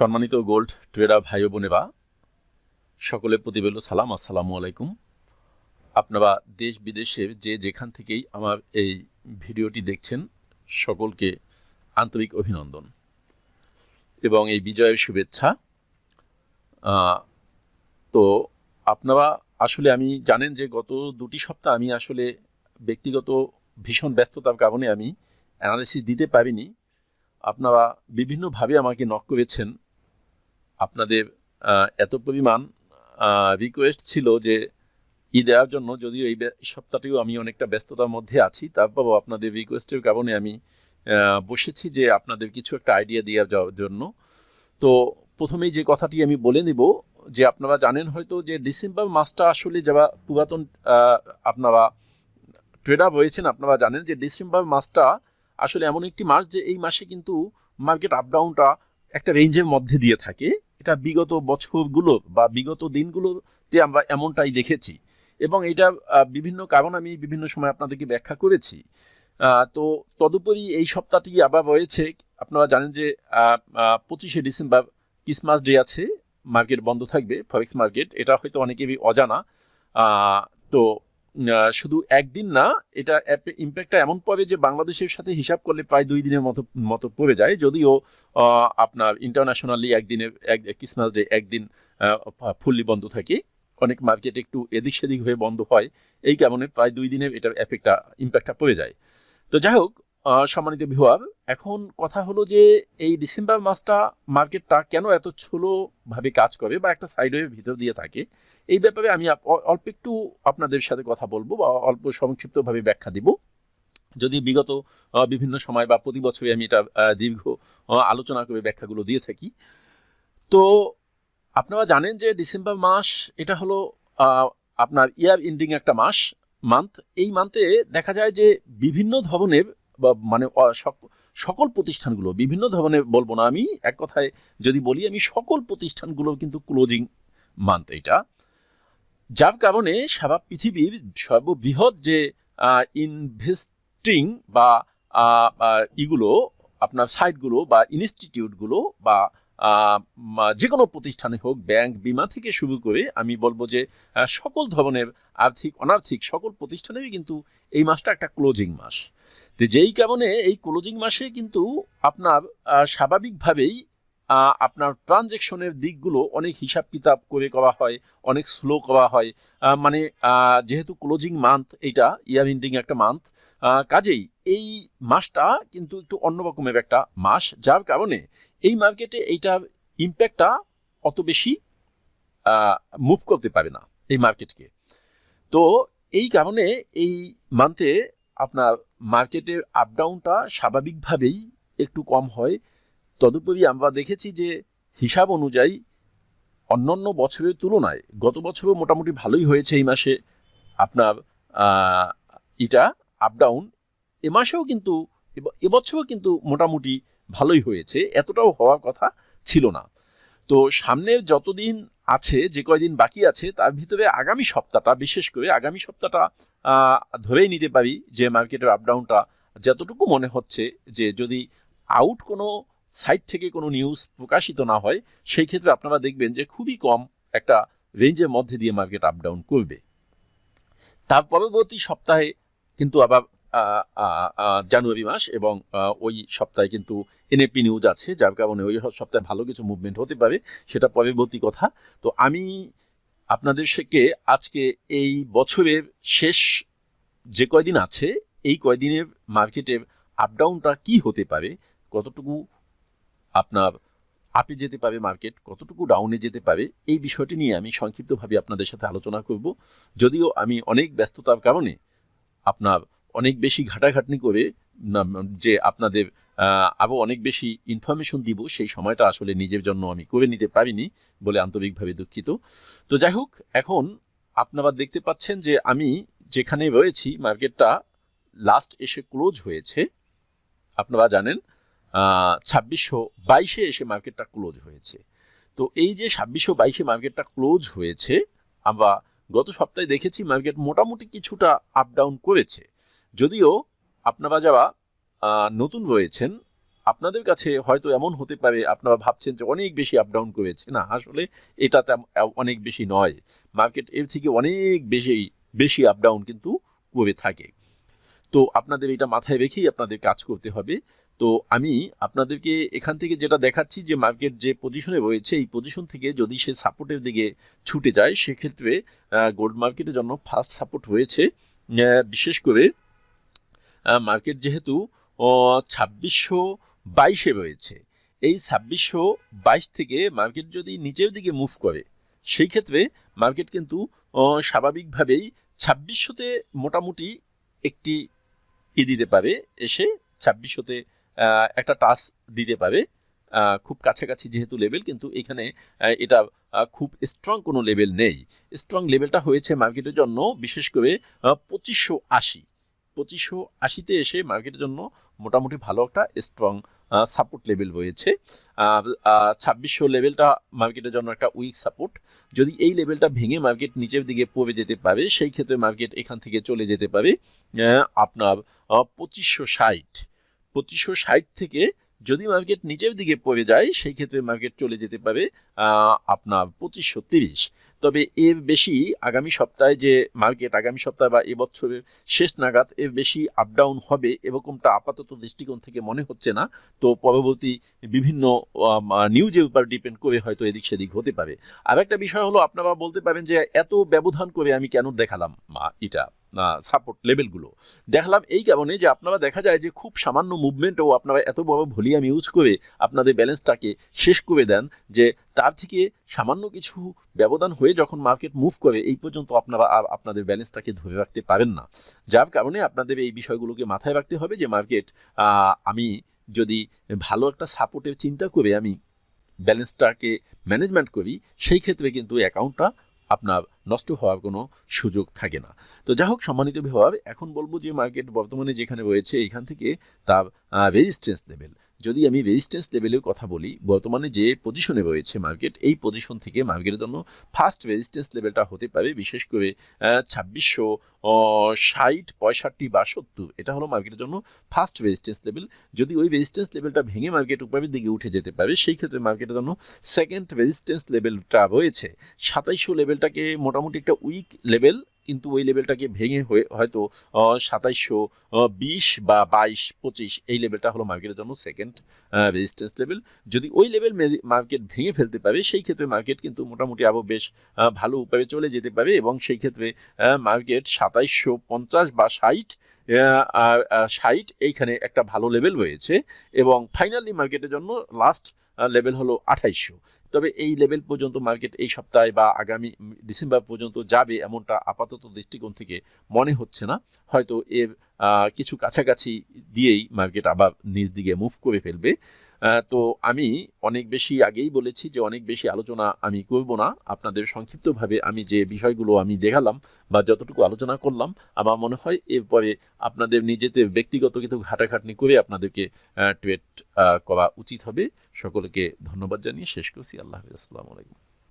সম্মানিত gold tedder ভাই বোনেরা, সকলের প্রতি রইল সালাম, আসসালামু আলাইকুম। আপনারা দেশ বিদেশের যে যেখান থেকেই আমার এই ভিডিওটি দেখছেন, সকলকে আন্তরিক অভিনন্দন। এবং এই বিজয়ের শুভেচ্ছা। তো আপনারা আসলে আমি জানেন যে গত দুটি সপ্তাহ আমি আসলে ব্যক্তিগত ভীষণ ব্যস্ততার কারণে আমি অ্যানালিসিস দিতে পারিনি। আপনারা বিভিন্নভাবে আমাকে নক করেছেন। আপনাদের এত পরিমাণ রিকোয়েস্ট ছিল যে ই দেওয়ার জন্য, যদিও এই সপ্তাহটিও আমি অনেকটা ব্যস্ততার মধ্যে আছি, তারপরও আপনাদের রিকোয়েস্টের কারণে আমি বসেছি যে আপনাদের কিছু একটা আইডিয়া দেওয়ার যাওয়ার জন্য। তো প্রথমেই যে কথাটি আমি বলে নিব, যে আপনারা জানেন হয়তো যে ডিসেম্বর মাসটা আসলে যারা পুরাতন আপনারা ট্রেডার রয়েছেন, আপনারা জানেন যে ডিসেম্বর মাসটা আসলে এমন একটি মাস যে এই মাসে কিন্তু মার্কেট আপ ডাউনটা একটা রেঞ্জের মধ্যে দিয়ে থাকে। এটা বিগত বছরগুলো বা বিগত দিনগুলোতে আমরা এমনটাই দেখেছি। এবং এটা বিভিন্ন কারণ আমি বিভিন্ন সময় আপনাদেরকে ব্যাখ্যা করেছি। তো তদুপরি এই সপ্তাহটি আবার রয়েছে। আপনারা জানেন যে পঁচিশে ডিসেম্বর ক্রিসমাস ডে আছে, মার্কেট বন্ধ থাকবে, ফরেক্স মার্কেট। এটা হয়তো অনেকেরই অজানা। তো শুধু একদিন না, এটা ইম্প্যাক্টটা এমন পাবে যে বাংলাদেশের সাথে হিসাব করলে প্রায় দুই দিনের মতো মতো পড়ে যায়। যদিও আপনার ইন্টারন্যাশনালি একদিনে, এক ক্রিসমাস ডে একদিন ফুললি বন্ধ থাকে। অনেক মার্কেট একটু এদিক সেদিক হয়ে বন্ধ হয়। এই কারণে প্রায় দুই দিনে এটা এফেক্টটা ইম্প্যাক্টটা পড়ে যায়। তো যাই হোক সম্মানিত ভিউয়ার এখন কথা হলো যে এই ডিসেম্বর মাসটা মার্কেটটা কেন এত ছোলোভাবে কাজ করে বা একটা সাইডওয়ের ভিতর দিয়ে থাকে, এই ব্যাপারে আমি অল্প একটু আপনাদের সাথে কথা বলব বা অল্প সংক্ষিপ্তভাবে ব্যাখ্যা দিব। যদি বিগত বিভিন্ন সময় বা প্রতি বছরে আমি এটা দীর্ঘ আলোচনা করে ব্যাখ্যাগুলো দিয়ে থাকি। তো আপনারা জানেন যে ডিসেম্বর মাস এটা হলো আপনার ইয়ার এন্ডিং একটা মাস মান্থ এই মান্থে দেখা যায় যে বিভিন্ন ধরনের মানে অ- সকল প্রতিষ্ঠানগুলো, বিভিন্ন ধরনের বলব না আমি, এক কথায় যদি বলি, আমি সকল প্রতিষ্ঠানগুলো কিন্তু ক্লোজিং মান্থ এটা যার কারণে সারা পৃথিবীর সর্ববৃহৎ যে ইনভেস্টিং বা ইগুলো, আপনার সাইটগুলো বা ইনস্টিটিউটগুলো বা যে কোনো প্রতিষ্ঠানে হোক, ব্যাংক বিমা থেকে শুরু করে আমি বলব যে সকল ধরনের আর্থিক, অনার্থিক সকল প্রতিষ্ঠানেরই কিন্তু এই মাসটা একটা ক্লোজিং মাস। তো যেই কারণে এই ক্লোজিং মাসে কিন্তু আপনার স্বাভাবিকভাবেই আপনার ট্রানজেকশনের দিকগুলো অনেক হিসাব কিতাব করে করা হয়, অনেক স্লো করা হয়। মানে যেহেতু ক্লোজিং মান্থ এইটা ইয়ার এন্ডিং একটা মান্থ কাজেই এই মাসটা কিন্তু একটু অন্যরকমের একটা মাস, যার কারণে এই মার্কেটে এইটার ইম্প্যাক্টটা অত বেশি মুভ করতে পারে না এই মার্কেটকে তো এই কারণে এই মান্থে আপনার মার্কেটের আপ ডাউনটা স্বাভাবিকভাবেই একটু কম হয়। তদুপরি আমরা দেখেছি যে হিসাব অনুযায়ী অন্যান্য বছরের তুলনায় গত বছরও মোটামুটি ভালোই হয়েছে এই মাসে। আপনার এটা আপ ডাউন এ মাসেও কিন্তু, এব- এবছরও কিন্তু মোটামুটি ভালোই হয়েছে। এতটাও হওয়ার কথা ছিল না। তো সামনে যতদিন আছে, যে কয়দিন বাকি আছে, তার ভিতরে আগামী সপ্তাহটা, বিশেষ করে আগামী সপ্তাহটা ধরেই নিতে পারি যে মার্কেটের আপ ডাউনটা যতটুকু মনে হচ্ছে যে যদি আউট কোনো সাইট থেকে কোনো নিউজ প্রকাশিত না হয়, সেই ক্ষেত্রে আপনারা দেখবেন যে খুবই কম একটা রেঞ্জের মধ্যে দিয়ে মার্কেট আপ ডাউন করবে। তার পরবর্তী সপ্তাহে কিন্তু আবার জানুয়ারি মাস এবং ওই সপ্তাহে কিন্তু এনএপি নিউজ আছে, যার কারণে ওই সপ্তাহে ভালো কিছু মুভমেন্ট হতে পারে, সেটা পরবর্তী কথা। তো আমি আপনাদের থেকে আজকে এই বছরের শেষ যে কয়দিন আছে, এই কয়দিনের মার্কেটের আপ ডাউনটা কি হতে পারে, কতটুকু আপনার আপে যেতে পারে মার্কেট কতটুকু ডাউনে যেতে পারে, এই বিষয়টি নিয়ে আমি সংক্ষিপ্তভাবে আপনাদের সাথে আলোচনা করব। যদিও আমি অনেক ব্যস্ততার কারণে আপনার অনেক বেশি ঘাটাঘাটনি করে যে আপনাদের আরও অনেক বেশি ইনফরমেশন দিব, সেই সময়টা আসলে নিজের জন্য আমি করে নিতে পারিনি বলে আন্তরিকভাবে দুঃখিত। তো যাই হোক, এখন আপনারা দেখতে পাচ্ছেন যে আমি যেখানে রয়েছি, মার্কেটটা লাস্ট এসে ক্লোজ হয়েছে। আপনারা জানেন ছাব্বিশশো বাইশে এসে মার্কেটটা ক্লোজ হয়েছে। তো এই যে ছাব্বিশশো বাইশে মার্কেটটা ক্লোজ হয়েছে, আমরা গত সপ্তাহে দেখেছি মার্কেট মোটামুটি কিছুটা আপ ডাউন করেছে। যদিও আপনারা যারা নতুন রয়েছেন, আপনাদের কাছে হয়তো এমন হতে পারে, আপনারা ভাবছেন যে অনেক বেশি আপ ডাউন করেছে। না, আসলে এটা অনেক বেশি নয়। মার্কেট এর থেকে অনেক বেশি বেশি আপ ডাউন কিন্তু করে থাকে। তো আপনাদের এটা মাথায় রেখেই আপনাদের কাজ করতে হবে। তো আমি আপনাদেরকে এখান থেকে যেটা দেখাচ্ছি যে মার্কেট যে পজিশনে রয়েছে, এই পজিশন থেকে যদি সে সাপোর্টের দিকে ছুটে যায়, সেক্ষেত্রে গোল্ড মার্কেটের জন্য ফার্স্ট সাপোর্ট হয়েছে। বিশেষ করে মার্কেট যেহেতু ছাব্বিশশো বাইশে রয়েছে। এই ছাব্বিশশো বাইশ থেকে মার্কেট যদি নিচের দিকে মুভ করে, সেই ক্ষেত্রে মার্কেট কিন্তু স্বাভাবিকভাবেই ছাব্বিশশোতে মোটামুটি একটি ই দিতে পারে, এসে ছাব্বিশশোতে একটা টাচ দিতে পারে। খুব কাছাকাছি যেহেতু লেভেল কিন্তু এখানে এটা খুব স্ট্রং কোনো লেভেল নেই। স্ট্রং লেভেলটা হয়েছে মার্কেটের জন্য, বিশেষ করে পঁচিশশো আশি। পঁচিশশো আশিতে এসে মার্কেটের জন্য মোটামুটি ভালো একটা স্ট্রং সাপোর্ট লেভেল রয়েছে ছাব্বিশশো লেভেলটা মার্কেটের জন্য একটা উইক সাপোর্ট যদি এই লেভেলটা ভেঙে মার্কেট নিচের দিকে পড়ে যেতে পারে, সেই ক্ষেত্রে মার্কেট এখান থেকে চলে যেতে পারে আপনার পঁচিশশো ষাট। পঁচিশশো ষাট থেকে যদি মার্কেট নিচের দিকে পড়ে যায়, সেই ক্ষেত্রে মার্কেট চলে যেতে পারে আপনার পঁচিশশো তিরিশ। তবে এর বেশি আগামী সপ্তাহে যে মার্কেট, আগামী সপ্তাহে বা এবছরের শেষ নাগাদ এর বেশি আপডাউন হবে এরকমটা আপাতত দৃষ্টিকোণ থেকে মনে হচ্ছে না। তো পরবর্তী বিভিন্ন নিউজের উপর ডিপেন্ড করে হয়তো এদিক সেদিক হতে পারে। আর একটা বিষয় হলো, আপনারা বলতে পারেন যে এত ব্যবধান করে আমি কেন দেখালাম এটা? সাপোর্ট লেভেলগুলো দেখলাম এই কারণে যে আপনারা দেখা যায় যে খুব সামান্য মুভমেন্টও আপনারা এত বড় ভলিউম ইউজ করে আপনাদের ব্যালেন্সটাকে শেষ করে দেন যে তার থেকে সামান্য কিছু ব্যবধান হয়ে যখন মার্কেট মুভ করে, এই পর্যন্ত আপনারা আর আপনাদের ব্যালেন্সটাকে ধরে রাখতে পারেন না। যার কারণে আপনাদের এই বিষয়গুলোকে মাথায় রাখতে হবে যে মার্কেট আমি যদি ভালো একটা সাপোর্টের চিন্তা করে আমি ব্যালেন্সটাকে ম্যানেজমেন্ট করি, সেই ক্ষেত্রে কিন্তু অ্যাকাউন্টটা আপনার নষ্ট হওয়ার কোনো সুযোগ থাকে না। তো যা হোক, সম্মানিত ব্যবহার এখন বলব যে মার্কেট বর্তমানে যেখানে রয়েছে, এখান থেকে তার রেজিস্ট্যান্স লেভেল যদি আমি রেজিস্ট্যান্স লেভেলের কথা বলি, বর্তমানে যে পজিশনে রয়েছে মার্কেট এই পজিশন থেকে মার্কেটের জন্য ফার্স্ট রেজিস্ট্যান্স লেভেলটা হতে পারে বিশেষ করে ছাব্বিশশো ষাট, পঁয়ষট্টি বা সত্তর। এটা হলো মার্কেটের জন্য ফার্স্ট রেজিস্ট্যান্স লেভেল যদি ওই রেজিস্ট্যান্স লেভেলটা ভেঙে মার্কেট উপরের দিকে উঠে যেতে পারে, সেই ক্ষেত্রে মার্কেটের জন্য সেকেন্ড রেজিস্ট্যান্স লেভেলটা রয়েছে। সাতাইশশো লেভেলটাকে মোটামুটি একটা উইক লেভেল কিন্তু ওই লেভেলটাকে ভেঙে হয়ে হয়তো সাতাইশশো বিশ বা বাইশ, পঁচিশ এই লেভেলটা হলো মার্কেটের জন্য সেকেন্ড রেজিস্ট্যান্স লেভেল যদি ওই লেভেল মার্কেট ভেঙে ফেলতে পারে, সেই ক্ষেত্রে মার্কেট কিন্তু মোটামুটি আরও বেশ ভালো উপায়ে চলে যেতে পারে এবং সেই ক্ষেত্রে মার্কেট সাতাইশশো পঞ্চাশ বা ষাট ষাট, এইখানে একটা ভালো লেভেল রয়েছে এবং ফাইনালি মার্কেটের জন্য লাস্ট লেভেল হলো আঠাইশশো। তবে এই লেভেল পর্যন্ত মার্কেট এই সপ্তাহে বা আগামী ডিসেম্বর পর্যন্ত যাবে এমনটা আপাতত দৃষ্টিকোণ থেকে মনে হচ্ছে না। হয়তো এর কিছু কাছাকাছি দিয়েই মার্কেট আবার নিজ দিকে মুভ করে ফেলবে। তো আমি অনেক বেশি আগেই বলেছি যে অনেক বেশি আলোচনা আমি করব না। আপনাদের সংক্ষিপ্তভাবে আমি যে বিষয়গুলো আমি দেখালাম বা যতটুকু আলোচনা করলাম, আমার মনে হয় এরপরে আপনাদের নিজেদের ব্যক্তিগত কিন্তু ঘাটাঘাটনি করে আপনাদেরকে টুয়েট করা উচিত হবে। সকলকে ধন্যবাদ জানিয়ে শেষ করছি। আল্লাহ হাফিজ। আসসালামু আলাইকুম।